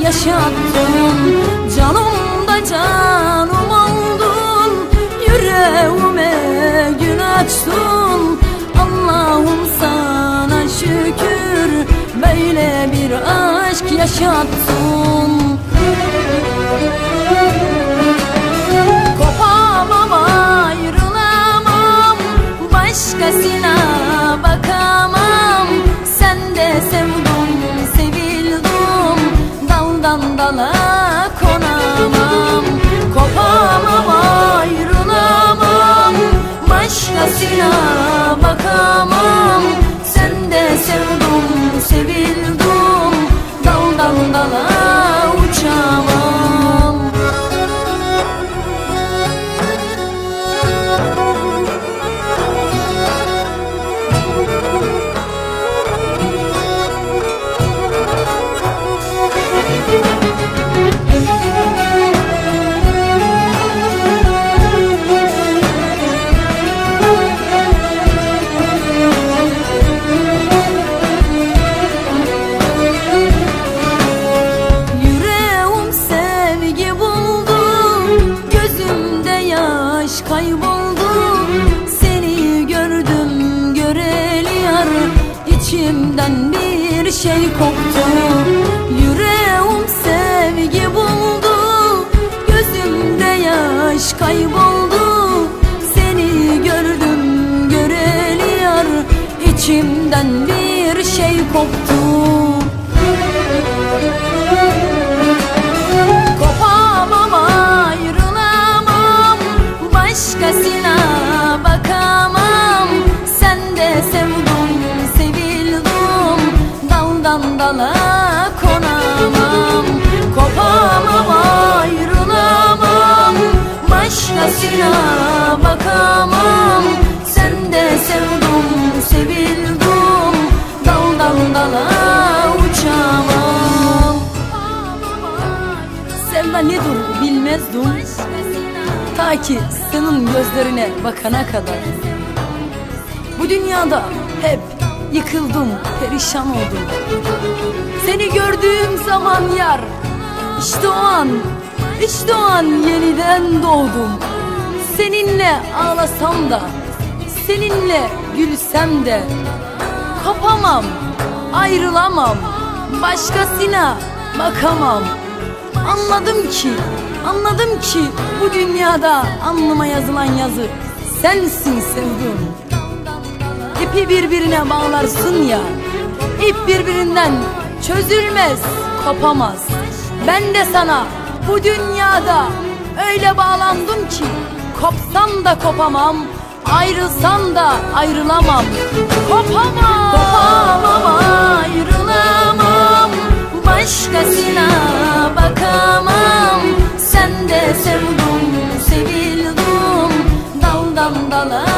yaşattın. Canımda canım oldun. Yüreğime gün açtın. Allah'ım sana şükür. Böyle bir aşk yaşattın Dala konamam Kopamam ayrılamam Başkasına bakamam. Sen de sevdum sevildim Daldan dala İçimden bir şey koptu. Yüreğim sevgi buldu. Gözümde yaş kayboldu Sevda nedir bilmezdim Ta ki senin gözlerine bakana kadar. Bu dünyada hep yıkıldım, perişan oldum Seni gördüğüm zaman yar işte o an, işte o an yeniden doğdum. Seninle ağlasam da, seninle gülsem de Kopamam, ayrılamam, başkasına bakamam Anladım ki, anladım ki bu dünyada alnıma yazılan yazı sensin sevdim. İpi birbirine bağlarsın ya, ip birbirinden çözülmez, kopamaz. Ben de sana bu dünyada öyle bağlandım ki kopsam da kopamam, ayrılsam da ayrılamam. Kopamam, kopamam, yandalar